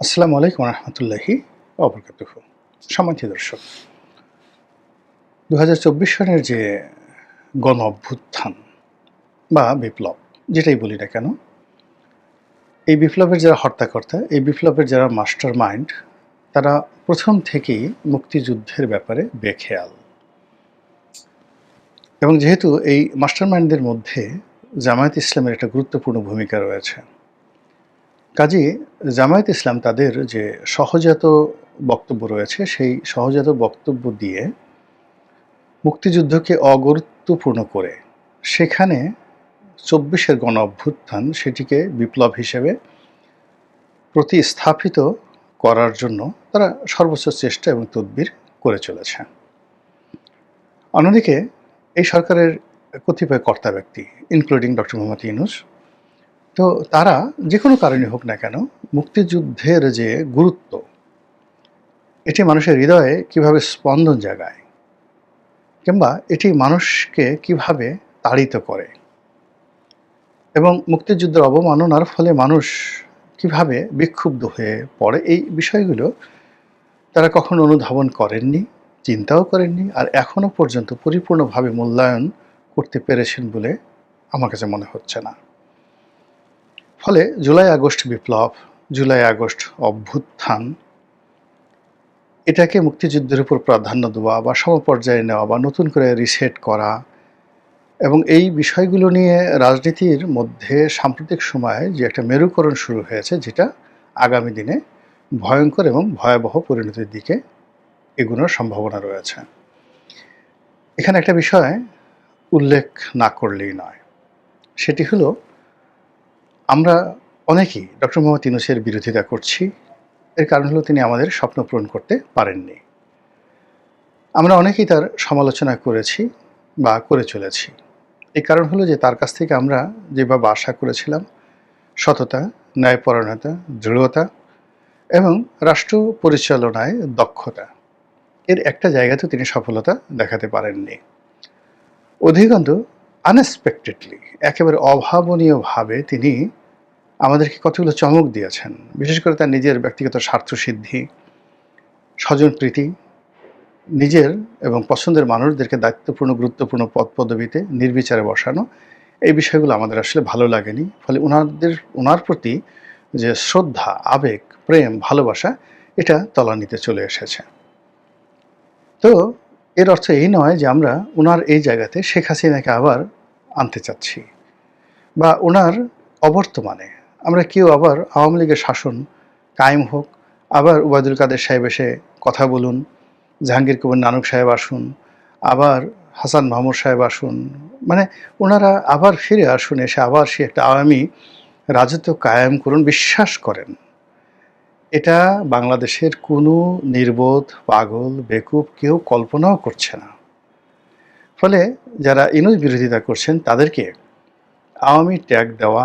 আসসালামু আলাইকুম রহমতুল্লাহি অবরকাতুহ। সম্মানিত দর্শক দু সালের যে গণ অভ্যুত্থান বা বিপ্লব, যেটাই বলি না কেন, এই বিপ্লবের যারা হর্তাকর্তা, এই বিপ্লবের যারা মাস্টার মাইন্ড তারা প্রথম থেকেই মুক্তিযুদ্ধের ব্যাপারে বেখেয়াল। এবং যেহেতু এই মাস্টার মাইন্ডদের মধ্যে জামায়াত ইসলামের একটা গুরুত্বপূর্ণ ভূমিকা রয়েছে কাজী, জামায়াত ইসলাম তাদের যে সহজাত বক্তব্য রয়েছে, সেই সহজাত বক্তব্য দিয়ে মুক্তিযুদ্ধকে অগুরুত্বপূর্ণ করে সেখানে চব্বিশের গণ অভ্যুত্থান সেটিকে বিপ্লব হিসেবে প্রতিস্থাপিত করার জন্য তারা সর্বোচ্চ চেষ্টা এবং তদবির করে চলেছে। অন্যদিকে এই সরকারের কতিপয় কর্তা ব্যক্তি ইনক্লুডিং ডক্টর মোহাম্মদ ইউনুস তো তারা যে কোনো কারণে হোক না কেন মুক্তিযুদ্ধের যে গুরুত্ব, এটি মানুষের হৃদয়ে কীভাবে স্পন্দন জাগায় কিংবা এটি মানুষকে কীভাবে তাড়িত করে এবং মুক্তিযুদ্ধের অবমাননার ফলে মানুষ কীভাবে বিক্ষুব্ধ হয়ে পড়ে, এই বিষয়গুলো তারা কখনো অনুধাবন করেননি, চিন্তাও করেননি আর এখনও পর্যন্ত পরিপূর্ণভাবে মূল্যায়ন করতে পেরেছেন বলে আমার কাছে মনে হচ্ছে না। ফলে জুলাই আগস্ট বিপ্লব, জুলাই আগস্ট অভ্যুত্থান, এটাকে মুক্তিযুদ্ধের উপর প্রাধান্য দেওয়া বা সমপর্যায়ে নেওয়া বা নতুন করে রিসেট করা এবং এই বিষয়গুলো নিয়ে রাজনীতির মধ্যে সাম্প্রতিক সময়ে যে একটা মেরুকরণ শুরু হয়েছে, যেটা আগামী দিনে ভয়ঙ্কর এবং ভয়াবহ পরিণতির দিকে এগুলোর সম্ভাবনা রয়েছে। এখানে একটা বিষয় উল্লেখ না করলেই নয়। সেটি হলো আমরা অনেকেই ডক্টর মোহাম্মদ ইউনুসের বিরোধিতা করছি। এর কারণ হলো তিনি আমাদের স্বপ্ন পূরণ করতে পারেননি। আমরা অনেকেই তার সমালোচনা করেছি বা করে চলেছি। এই কারণ হলো যে তার কাছ থেকে আমরা যেভাবে আশা করেছিলাম, সততা, ন্যায়পরায়ণতা, দৃঢ়তা এবং রাষ্ট্র পরিচালনায় দক্ষতা, এর একটা জায়গাতেও তিনি সফলতা দেখাতে পারেননি। অধিকান্ত আনএক্সপেক্টেডলি একেবারে অভাবনীয়ভাবে তিনি আমাদেরকে কতগুলো চমক দিয়েছেন। বিশেষ করে তার নিজের ব্যক্তিগত স্বার্থসিদ্ধি স্বজনপ্রীতি নিজের এবং পছন্দের মানুষদেরকে দায়িত্বপূর্ণ, গুরুত্বপূর্ণ পদ পদবিতে নির্বিচারে বসানো, এই বিষয়গুলো আমাদের আসলে ভালো লাগেনি। ফলে ওনাদের ওনার প্রতি যে শ্রদ্ধা, আবেগ, প্রেম, ভালোবাসা, এটা তলানিতে চলে এসেছে। তো এর অর্থ এই নয় যে আমরা ওনার এই জায়গাতে শেখ হাসিনাকে আবার আনতে চাচ্ছি বা ওনার অবর্তমানে আমরা কেউ আবার আওয়ামী লীগের শাসন কায়েম হোক, আবার উবায়দুল কাদের সাহেব এসে কথা বলুন, জাহাঙ্গীর কবির নানক সাহেব আসুন, আবার হাসান মাহমুদ সাহেব আসুন মানে ওনারা আবার ফিরে আসুন, এসে আবার সে একটা আওয়ামী রাজত্ব কায়েম করুন, বিশ্বাস করেন। এটা বাংলাদেশের কোনো নির্বোধ, পাগল, বেকুব কেউ কল্পনাও করছে না। ফলে যারা ইনুজ বিরোধিতা করছেন, তাদেরকে আওয়ামী ট্যাগ দেওয়া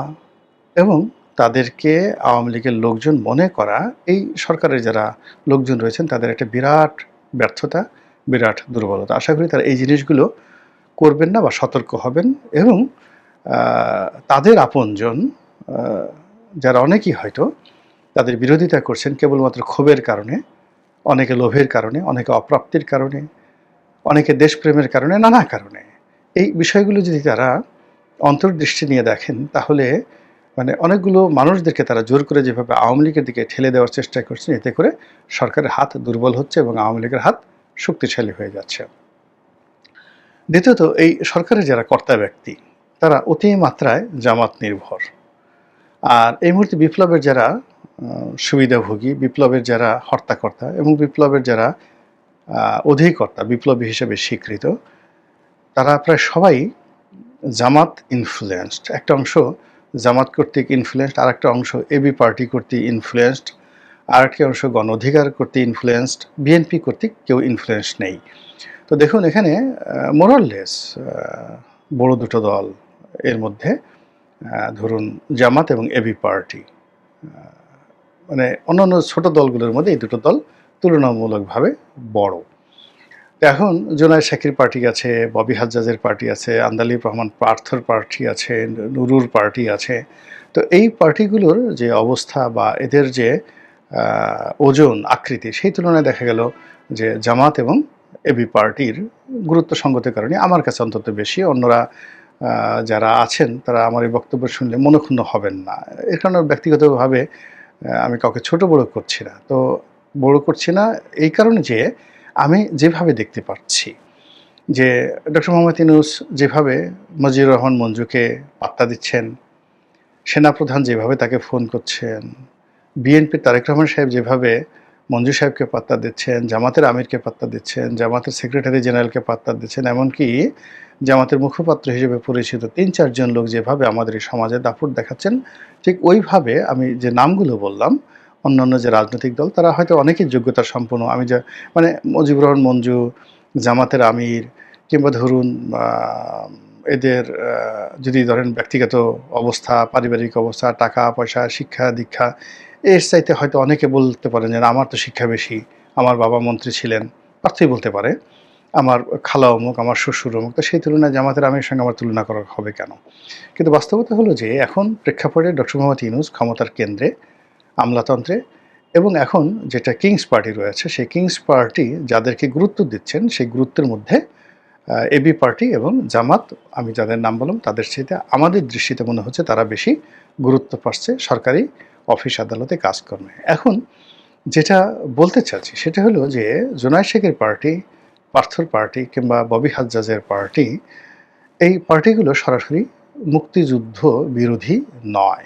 এবং তাদেরকে আওয়ামী লীগের লোকজন মনে করা, এই সরকারের যারা লোকজন রয়েছেন, তাদের একটা বিরাট ব্যর্থতা, বিরাট দুর্বলতা। আশা করি তারা এই জিনিসগুলো করবেন না বা সতর্ক হবেন এবং তাদের আপনজন যারা অনেকেই হয়তো তাদের বিরোধিতা করছেন কেবলমাত্র ক্ষোভের কারণে, অনেকে লোভের কারণে, অনেকে অপ্রাপ্তির কারণে, অনেকে দেশপ্রেমের কারণে, নানা কারণে। এই বিষয়গুলো যদি তারা অন্তর্দৃষ্টি নিয়ে দেখেন, তাহলে মানে অনেকগুলো মানুষদেরকে তারা জোর করে যেভাবে আওয়ামী লীগের দিকে ঠেলে দেওয়ার চেষ্টা করছেন এতে করে সরকারের হাত দুর্বল হচ্ছে এবং আওয়ামী লীগের হাত শক্তিশালী হয়ে যাচ্ছে। দ্বিতীয়ত, এই সরকারের যারা কর্তা ব্যক্তি, তারা অতি মাত্রায় জামাত নির্ভর। আর এই মুহূর্তে বিপ্লবের যারা সুবিধাভোগী, বিপ্লবের যারা হর্তাকর্তা এবং বিপ্লবের যারা অধিকর্তা, বিপ্লবী হিসেবে স্বীকৃত, তারা প্রায় সবাই জামাত ইনফ্লুয়েন্সড একটা অংশ জামাত কর্তৃক ইনফ্লুয়েসড আর একটা অংশ এবি পার্টি কর্তৃক ইনফ্লুয়েসড আর একটি অংশ গণ অধিকার কর্তৃক ইনফ্লুয়েসড বিএনপি কর্তৃক কেউ ইনফ্লুয়েন্স নেই। তো দেখুন এখানে মোরাললেস বড় দুটো দল এর মধ্যে ধরুন জামাত এবং এবি পার্টি মানে অন্যান্য ছোট দলগুলোর মধ্যে এই দুটো দল তুলনামূলকভাবে বড়। এখন জোনায় শাকির পার্টি আছে, ববি হাজ্জাজের পার্টি আছে, আন্দালিব রহমান পার্থর পার্টি আছে, নুরুর পার্টি আছে। তো এই পার্টিগুলোর যে অবস্থা বা এদের যে ওজন, আকৃতি, সেই তুলনায় দেখা গেল যে জামাত এবং এবি পার্টির গুরুত্ব সঙ্গতের কারণে আমার কাছে অন্তত বেশি। অন্যরা যারা আছেন, তারা আমার এই বক্তব্য শুনলে মনক্ষুণ্ণ হবেন না। এর কারণে ব্যক্তিগতভাবে আমি কাউকে ছোট বড় করছি না। তো বড় করছি না এই কারণে যে আমি যেভাবে দেখতে পাচ্ছি, যে ডক্টর মোহাম্মদ ইনুস যেভাবে মজিবুর রহমান মঞ্জুকে পাত্তা দিচ্ছেন, সেনাপ্রধান যেভাবে তাকে ফোন করছেন, বিএনপির তারেক রহমান সাহেব যেভাবে মঞ্জু সাহেবকে পাত্তা দিচ্ছেন, জামাতের আমিরকে পাত্তা দিচ্ছেন, জামাতের সেক্রেটারি জেনারেলকে পাত্তা দিচ্ছেন, এমনকি জামাতের মুখপাত্র হিসেবে পরিচিত তিন চারজন লোক যেভাবে আমাদের এই সমাজে দাপট দেখাচ্ছেন, ঠিক ওইভাবে আমি যে নামগুলো বললাম অন্যান্য যে রাজনৈতিক দল, তারা হয়তো অনেকেই যোগ্যতা সম্পন্ন। আমি যা মানে মুজিবুর রহমান, মঞ্জু, জামাতের আমির কিংবা ধরুন এদের যদি ধরেন ব্যক্তিগত অবস্থা, পারিবারিক অবস্থা, টাকা, পয়সা, শিক্ষা, দীক্ষা, এর চাইতে হয়তো অনেকে বলতে পারেন যে আমার তো শিক্ষা বেশি। আমার বাবা মন্ত্রী ছিলেন। অর্থই বলতে পারে, আমার খালা অমুক, আমার শ্বশুর অমুক। তো সেই তুলনায় জামাতের আমির সঙ্গে আমার তুলনা করা হবে কেন? কিন্তু বাস্তবতা হলো যে, এখন প্রেক্ষাপটে ডক্টর মোহাম্মদ ইউনুস ক্ষমতার কেন্দ্রে আমলাতন্ত্রে এবং এখন যেটা কিংস পার্টি রয়েছে, সেই কিংস পার্টি যাদেরকে গুরুত্ব দিচ্ছেন, সেই গুরুত্বের মধ্যে এবি পার্টি এবং জামাত, আমি যাদের নাম বললাম, তাদের সাথে আমাদের দৃষ্টিতে মনে হচ্ছে তারা বেশি গুরুত্ব পাচ্ছে সরকারি অফিস আদালতে কাজকর্মে। এখন যেটা বলতে চাচ্ছি, সেটা হলো যে জোনায় শেখের পার্টি, পার্থর পার্টি কিংবা ববি হাজ্জাজের পার্টি, এই পার্টিগুলো সরাসরি মুক্তিযুদ্ধ বিরোধী নয়।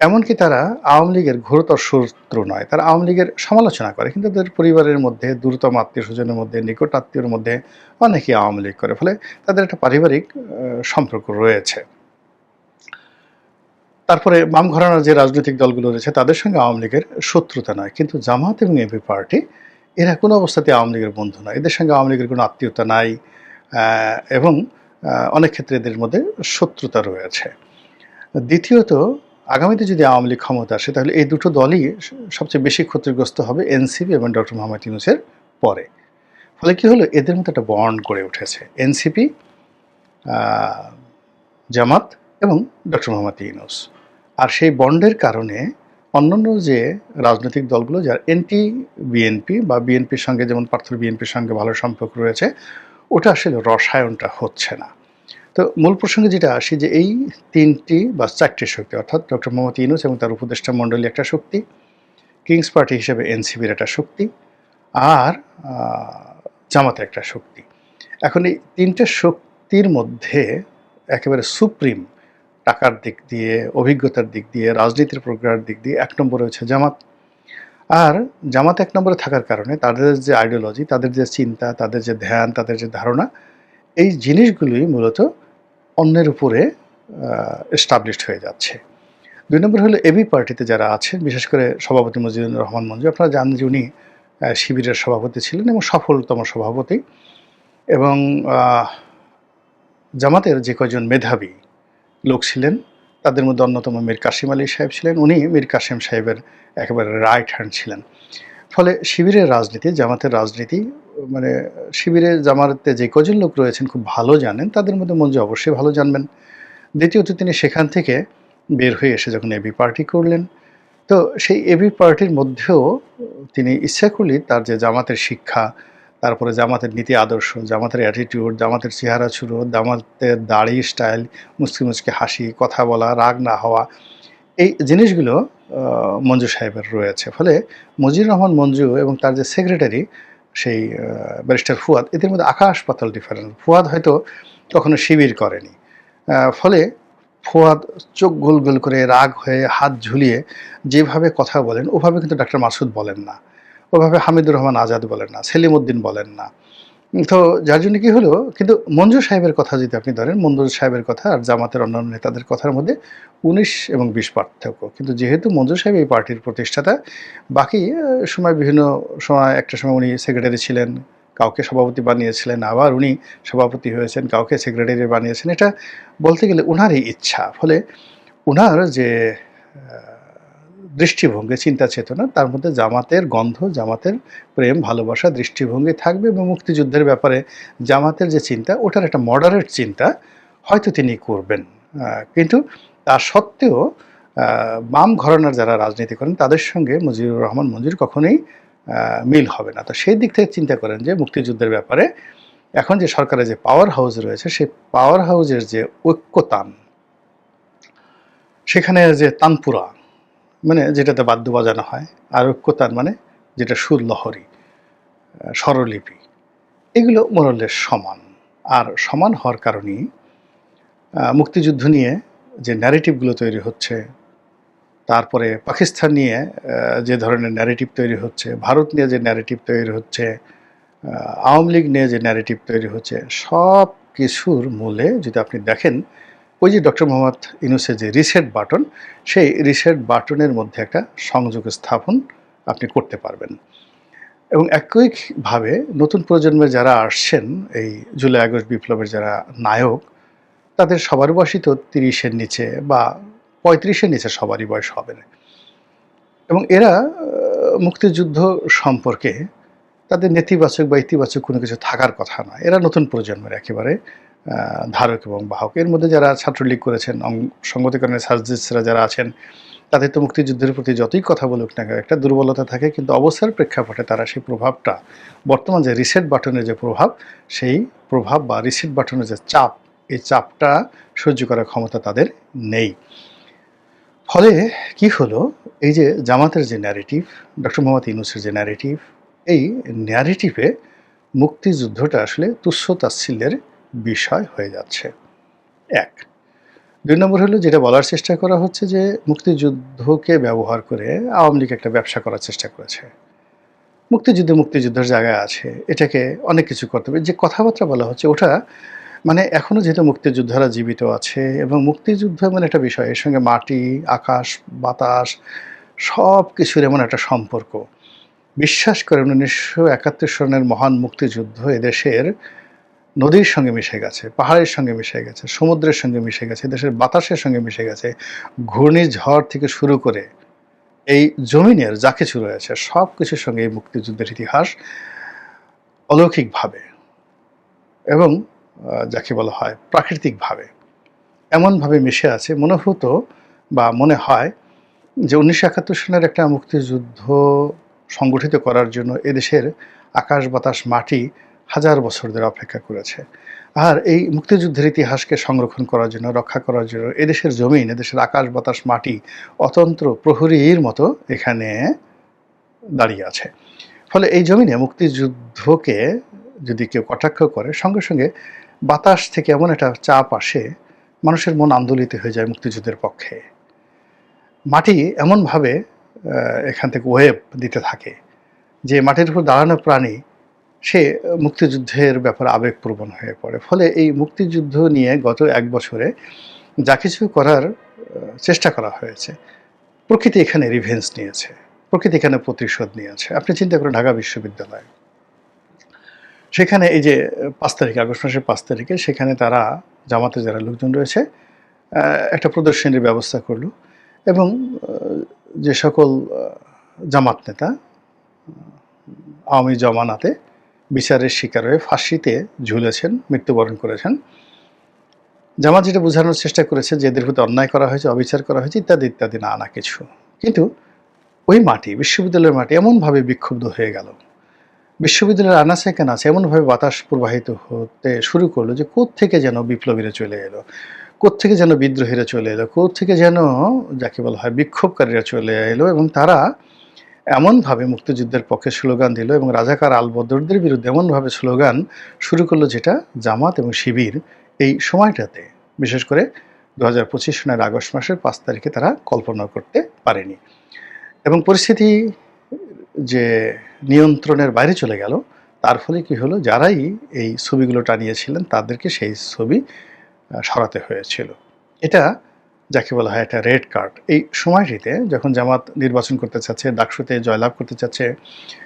এমনকি তারা আওয়ামী লীগের ঘোরতর শত্রু নয়, তারা আওয়ামী লীগের সমালোচনা করে। কিন্তু তাদের পরিবারের মধ্যে, দ্রুততম আত্মীয় স্বজনের মধ্যে, নিকট আত্মীয়র মধ্যে অনেকেই আওয়ামী লীগ করে। ফলে তাদের একটা পারিবারিক সম্পর্ক রয়েছে। তারপরে বাম ঘরানার যে রাজনৈতিক দলগুলো রয়েছে, তাদের সঙ্গে আওয়ামী লীগের শত্রুতা নয়। কিন্তু জামাত এবং এবি পার্টি, এরা কোনো অবস্থাতে আওয়ামী লীগের বন্ধু নয়। এদের সঙ্গে আওয়ামী লীগের কোনো আত্মীয়তা নাই এবং অনেক ক্ষেত্রে এদের মধ্যে শত্রুতা রয়েছে। দ্বিতীয়ত আগামীতে যদি আওয়ামী লীগ ক্ষমতা আসে, তাহলে এই দুটো দলই সবচেয়ে বেশি ক্ষতিগ্রস্ত হবে এনসিপি এবং ডক্টর মোহাম্মদ ইউনুসের পরে। ফলে কি হলো? এদের মধ্যে একটা বন্ড গড়ে উঠেছে। এনসিপি জামাত এবং ডক্টর মোহাম্মদ ইউনুস। আর সেই বন্ডের কারণে অন্যান্য যে রাজনৈতিক দলগুলো, যার এনটি বিএনপি বা বিএনপির সঙ্গে, যেমন পার্থর বিএনপির সঙ্গে ভালো সম্পর্ক রয়েছে, ওটা আসলে রসায়নটা হচ্ছে না। তো মূল প্রসঙ্গে যেটা আসি যে এই তিনটি বা চারটি শক্তি অর্থাৎ ডক্টর মোহাম্মদ ইউনুস এবং তার উপদেষ্টা মণ্ডলী একটা শক্তি কিংস পার্টি হিসেবে এনসিপির একটা শক্তি আর আহ, জামাতের একটা শক্তি। এখন এই তিনটে শক্তির মধ্যে একেবারে সুপ্রিম টাকার দিক দিয়ে অভিজ্ঞতার দিক দিয়ে রাজনীতির প্রজ্ঞার দিক দিয়ে এক নম্বরে হচ্ছে জামাত। আর জামাত এক নম্বরে থাকার কারণে তাদের যে আইডিওলজি তাদের যে চিন্তা তাদের যে ধ্যান তাদের যে ধারণা এই জিনিসগুলোই মূলত অন্যের উপরে এস্টাবলিশড হয়ে যাচ্ছে। দুই নম্বর হলো এবি পার্টিতে যারা আছেন, বিশেষ করে সভাপতি মজিদুর রহমান মঞ্জু, আপনারা জানেন যে উনি শিবিরের সভাপতি ছিলেন এবং সফলতম সভাপতি এবং জামাতের যে কয়জন মেধাবী লোক ছিলেন, তাদের মধ্যে অন্যতম মীর কাসিম আলী সাহেব ছিলেন। উনি মীর কাসিম সাহেবের একেবারে রাইট হ্যান্ড ছিলেন। ফলে শিবিরের রাজনীতি, জামাতের রাজনীতি মানে শিবিরে জামাতে যে কজন লোক রয়েছেন খুব ভালো জানেন, তাদের মধ্যে মঞ্জু অবশ্যই ভালো জানবেন। দ্বিতীয়ত তিনি সেখান থেকে বের হয়ে এসে যখন এবি পার্টি করলেন, তো সেই এবি পার্টির মধ্যেও তিনি ইচ্ছা করলে তার যে জামাতের শিক্ষা, তারপরে জামাতের নীতি আদর্শ, জামাতের অ্যাটিটিউড জামাতের চেহারা ছুরো জামাতের দাড়ি স্টাইল মুচকি মুচকি হাসি, কথা বলা, রাগ না হওয়া, এই জিনিসগুলো মঞ্জু সাহেবের রয়েছে। ফলে মজির রহমান মঞ্জু এবং তার যে সেক্রেটারি সেই ব্যারিস্টার ফুয়াদ, এদের মধ্যে আকাশ পাতাল ডিফারেন্স ফুয়াদ হয়তো কখনো শিবির করেনি। ফলে ফুয়াদ চোখ গোল গোল করে রাগ হয়ে হাত ঝুলিয়ে যেভাবে কথা বলেন, ওভাবে কিন্তু ডাক্তার মাসুদ বলেন না। ওভাবে হামিদুর রহমান আজাদ বলেন না, সেলিম উদ্দিন বলেন না। তো যার জন্য কি হলো? কিন্তু মঞ্জু সাহেবের কথা যদি আপনি ধরেন মঞ্জু সাহেবের কথা আর জামাতের অন্যান্য নেতাদের কথার মধ্যে উনিশ এবং বিশ পার্থক্য। কিন্তু যেহেতু মঞ্জু সাহেব এই পার্টির প্রতিষ্ঠাতা, বাকি সময় বিভিন্ন সময়, একটা সময় উনি সেক্রেটারি ছিলেন, কাউকে সভাপতি বানিয়েছিলেন, আবার উনি সভাপতি হয়েছেন, কাউকে সেক্রেটারি বানিয়েছেন, এটা বলতে গেলে ওনারই ইচ্ছা। ফলে ওনার যে দৃষ্টিভঙ্গি, চিন্তা চেতনা, তার মধ্যে জামাতের গন্ধ, জামাতের প্রেম, ভালোবাসা দৃষ্টিভঙ্গি থাকবে এবং মুক্তিযুদ্ধের ব্যাপারে জামাতের যে চিন্তা, ওটার একটা মডারেট চিন্তা হয়তো তিনি করবেন। কিন্তু তা সত্ত্বেও বাম ঘরানার যারা রাজনীতি করেন, তাদের সঙ্গে মুজিবুর রহমান মঞ্জুর কখনোই মিল হবে না। তো সেই দিক থেকে চিন্তা করেন যে মুক্তিযুদ্ধের ব্যাপারে এখন যে সরকারের যে পাওয়ার হাউস রয়েছে সেই পাওয়ার হাউসের যে ঐক্যতান, সেখানে যে তানপুরা মানে যেটাতে বাদ্য বাজানো হয় আর ঐক্যতান মানে যেটা সুর লহরী স্বরলিপি, এগুলো মোরলের সমান। আর সমান হওয়ার কারণেই মুক্তিযুদ্ধ নিয়ে যে ন্যারেটিভগুলো তৈরি হচ্ছে, তারপরে পাকিস্তান নিয়ে যে ধরনের ন্যারেটিভ তৈরি হচ্ছে, ভারত নিয়ে যে ন্যারেটিভ তৈরি হচ্ছে আওয়ামী লীগ নিয়ে যে ন্যারেটিভ তৈরি হচ্ছে, সব কিছুর মূলে যদি আপনি দেখেন ওই যে ডক্টর মোহাম্মদ ইউনুসের যে রিসেট বাটন সেই রিসেট বাটনের মধ্যে একটা সংযোগ স্থাপন আপনি করতে পারবেন। এবং একইভাবে নতুন প্রজন্মের যারা আসছেন, এই জুলাই আগস্ট বিপ্লবের যারা নায়ক, তাদের সবার বয়সই তো তিরিশের নিচে বা পঁয়ত্রিশের নিচে সবারই বয়স হবে। না এবং এরা মুক্তিযুদ্ধ সম্পর্কে তাদের নেতিবাচক বা ইতিবাচক কোনো কিছু থাকার কথা নয়। এরা নতুন প্রজন্মের একেবারে। ধারক এবং বাহক। এর মধ্যে যারা ছাত্রলীগ করেছেন সংগতিকরণের সার্জিস্টরা যারা আছেন তাদের তো মুক্তিযুদ্ধের প্রতি যতই কথা বলুক না কেন, একটা দুর্বলতা থাকে কিন্তু অবস্থার প্রেক্ষাপটে তারা সেই প্রভাবটা বর্তমান যে রিসেট বাটনের যে প্রভাব সেই প্রভাব বা রিসেট বাটনের যে চাপ এই চাপটা সহ্য করার ক্ষমতা তাদের নেই। ফলে কি হলো? এই যে জামাতের যে ন্যারেটিভ ডক্টর মোহাম্মদ ইউনুসের যে ন্যারেটিভ এই ন্যারেটিভে মুক্তিযুদ্ধটা আসলে তুচ্ছ তাচ্ছিল্যের বিষয় হয়ে যাচ্ছে। এক। দুই নম্বর হলো যেটা বলার চেষ্টা করা হচ্ছে যে মুক্তিযুদ্ধকে ব্যবহার করে আওয়ামী লীগ একটা ব্যবসা করার চেষ্টা করেছে। মুক্তিযুদ্ধ মুক্তিযুদ্ধের জায়গায় আছে, এটাকে অনেক কিছু করতে হবে। যে কথাবার্তা বলা হচ্ছে ওটা মানে এখনও যেহেতু মুক্তিযোদ্ধারা জীবিত আছে এবং মুক্তিযুদ্ধ এমন একটা বিষয়, এর সঙ্গে মাটি, আকাশ, বাতাস, সব কিছুর এমন একটা সম্পর্ক। বিশ্বাস করেন উনিশশো একাত্তর সনের মহান মুক্তিযুদ্ধ এদেশের নদীর সঙ্গে মিশে গেছে, পাহাড়ের সঙ্গে মিশে গেছে, সমুদ্রের সঙ্গে মিশে গেছে, দেশের বাতাসের সঙ্গে মিশে গেছে, ঘূর্ণিঝড় থেকে শুরু করে এই জমিনের যা কিছু রয়েছে, সব কিছুর সঙ্গে এই মুক্তিযুদ্ধের ইতিহাস অলৌকিকভাবে এবং যাকে বলা হয় প্রাকৃতিকভাবে এমনভাবে মিশে আছে মনে হতো বা মনে হয় যে উনিশশো একাত্তর সনের একটা মুক্তিযুদ্ধ সংগঠিত করার জন্য এদেশের আকাশ বাতাস মাটি হাজার বছর ধরে অপেক্ষা করেছে। আর এই মুক্তিযুদ্ধের ইতিহাসকে সংরক্ষণ করার জন্য, রক্ষা করার জন্য এদেশের জমিন, এদেশের আকাশ, বাতাস, মাটি অতন্ত্র প্রহরীর মতো এখানে দাঁড়িয়ে আছে। ফলে এই জমিনে মুক্তিযুদ্ধকে যদি কেউ কটাক্ষ করে, সঙ্গে সঙ্গে বাতাস থেকে এমন একটা চাপ আসে, মানুষের মন আন্দোলিত হয়ে যায় মুক্তিযুদ্ধের পক্ষে। মাটি এমনভাবে এখান থেকে ওয়েব দিতে থাকে, যে মাটির উপর দাঁড়ানো প্রাণী সে মুক্তিযুদ্ধের ব্যাপারে আবেগপ্রবণ হয়ে পড়ে। ফলে এই মুক্তিযুদ্ধ নিয়ে গত এক বছরে যা কিছু করার চেষ্টা করা হয়েছে, প্রকৃতি এখানে রিভেন্স নিয়েছে, প্রকৃতি এখানে প্রতিশোধ নিয়েছে। আপনি চিন্তা করেন, ঢাকা বিশ্ববিদ্যালয়। সেখানে এই যে পাঁচ তারিখে, আগস্ট মাসের পাঁচ তারিখে সেখানে তারা, জামাতে যারা লোকজন রয়েছে একটা প্রদর্শনীর ব্যবস্থা করল এবং যে সকল জামাত নেতা, আওয়ামী জমানাতে বিচারের শিকার হয়ে ফাঁসিতে ঝুলেছেন, মৃত্যুবরণ করেছেন। জামাত যেটা বোঝানোর চেষ্টা করেছে যে এদের প্রতি অন্যায় করা হয়েছে, অবিচার করা হয়েছে, ইত্যাদি ইত্যাদি না না কিছু। কিন্তু ওই মাটি, বিশ্ববিদ্যালয়ের মাটি এমনভাবে বিক্ষুব্ধ হয়ে গেল। বিশ্ববিদ্যালয়ের আনাচে কানাচে এমনভাবে বাতাস প্রবাহিত হতে শুরু করল যে থেকে যেন বিপ্লবীরা চলে এলো থেকে যেন বিদ্রোহীরা চলে এলো থেকে যেন, যাকে বলা হয় বিক্ষোভকারীরা চলে এলো এবং তারা এমনভাবে মুক্তিযুদ্ধের পক্ষে স্লোগান দিল এবং রাজাকার আলবদরদের বিরুদ্ধে এমনভাবে স্লোগান শুরু করল যেটা জামাত এবং শিবির এই সময়টাতে। বিশেষ করে দু হাজার পঁচিশ সনের আগস্ট মাসের পাঁচ তারিখে তারা কল্পনা করতে পারেনি। এবং পরিস্থিতি যে নিয়ন্ত্রণের বাইরে চলে গেল, তার ফলে কি হলো, যারাই এই ছবিগুলো টানিয়েছিলেন তাদেরকে সেই ছবি সরাতে হয়েছিল। এটা যাকে বলা হয় একটা রেড কার্ড। এই সময়টিতে যখন জামাত নির্বাচন করতে চাচ্ছে, ডাকসুতে জয়লাভ করতে চাচ্ছে,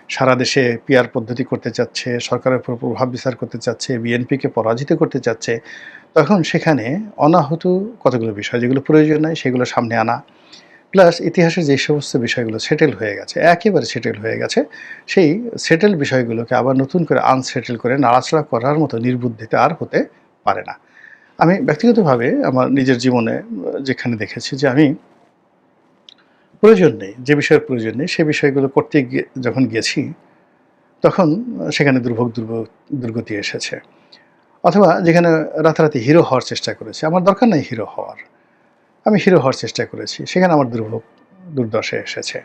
সারা দেশে পিয়ার পদ্ধতি করতে চাচ্ছে, সরকারের উপর প্রভাব বিস্তার করতে চাচ্ছে বিএনপিকে পরাজিত করতে চাচ্ছে, তখন সেখানে অনাহত কতগুলো বিষয়, যেগুলো প্রয়োজন নয় সেগুলো সামনে আনা। প্লাস ইতিহাসের যে সমস্ত বিষয়গুলো সেটেল হয়ে গেছে, একেবারে সেটেল হয়ে গেছে, সেই সেটেল বিষয়গুলোকে আবার নতুন করে আনসেটেল করে নাড়াচাড়া করার মতো নির্বুদ্ধিতা আর হতে পারে না। আমি ব্যক্তিগতভাবে আমার নিজের জীবনে, যেখানে দেখেছি যে আমি প্রয়োজন নেই, যে বিষয়ের প্রয়োজন নেই, সে বিষয়গুলো করতে গিয়ে, যখন গেছি, তখন সেখানে দুর্ভোগ দুর্গতি এসেছে। অথবা যেখানে রাতারাতি হিরো হওয়ার চেষ্টা করেছি, আমার দরকার নেই হিরো হওয়ার। আমি হিরো হওয়ার চেষ্টা করেছি, সেখানে আমার দুর্ভোগ, দুর্দশা এসেছে।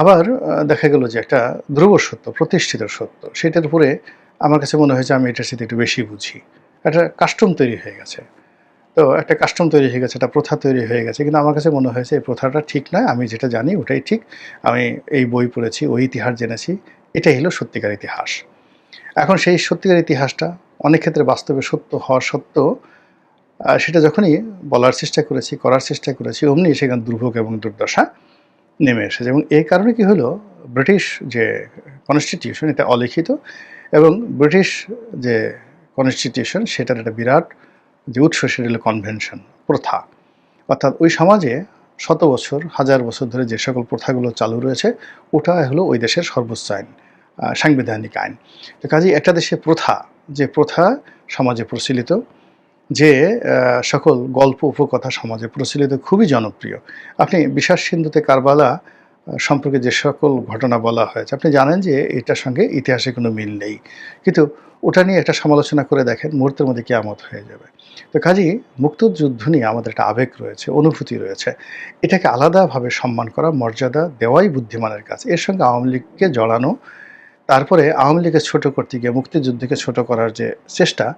আবার দেখা গেল যে একটা ধ্রুব সত্য, প্রতিষ্ঠিত সত্য, সেটার উপরে আমার কাছে মনে হয়েছে আমি এটার সাথে একটু বেশি বুঝি। একটা কাস্টম তৈরি হয়ে গেছে। তো একটা কাস্টম তৈরি হয়ে গেছে, একটা প্রথা তৈরি হয়ে গেছে। কিন্তু আমার কাছে মনে হয়েছে এই প্রথাটা ঠিক নয়, আমি যেটা জানি ওটাই ঠিক। আমি এই বই পড়েছি, ওই ইতিহাস জেনেছি, এটাই হলো সত্যিকার ইতিহাস। এখন সেই সত্যিকার ইতিহাসটা অনেক ক্ষেত্রে বাস্তবে সত্য হওয়া সত্ত্বেও সেটা যখনই বলার চেষ্টা করেছি, করার চেষ্টা করেছি, অমনি সেখানে দুর্ভোগ এবং দুর্দশা নেমে এসেছে। এবং এই কারণে কি হলো, ব্রিটিশ যে কনস্টিটিউশন এটা অলিখিত এবং ব্রিটিশ যে কনস্টিটিউশন সেটার একটা বিরাট যে উৎস, সেটা হলো কনভেনশন প্রথা। অর্থাৎ ওই সমাজে শত বছর, হাজার বছর ধরে যে সকল প্রথাগুলো চালু রয়েছে, ওটা হলো ওই দেশের সর্বোচ্চ আইন সাংবিধানিক আইন। তো কাজেই একটা দেশে প্রথা, যে প্রথা সমাজে প্রচলিত, যে সকল গল্প, উপকথা সমাজে প্রচলিত, খুবই জনপ্রিয়। আপনি বিশ্বাস সিন্ধুতে কারবালা সম্পর্কে যে সকল ঘটনা বলা হয়েছে, আপনি জানেন যে এটার সঙ্গে ইতিহাসে কোনো মিল নেই। কিন্তু ওটা নিয়ে একটা সমালোচনা করে দেখেন, মুহূর্তের মধ্যে কেয়ামত হয়ে যাবে। তো কাজেই মুক্তিযুদ্ধ নিয়ে আমাদের একটা আবেগ রয়েছে, অনুভূতি রয়েছে। এটাকে আলাদাভাবে সম্মান করা, মর্যাদা দেওয়াই বুদ্ধিমানের কাজ। এর সঙ্গে আওয়ামী লীগকে জড়ানো, তারপরে আওয়ামী লীগকে ছোট করতে গিয়ে মুক্তিযুদ্ধকে ছোট করার যে চেষ্টা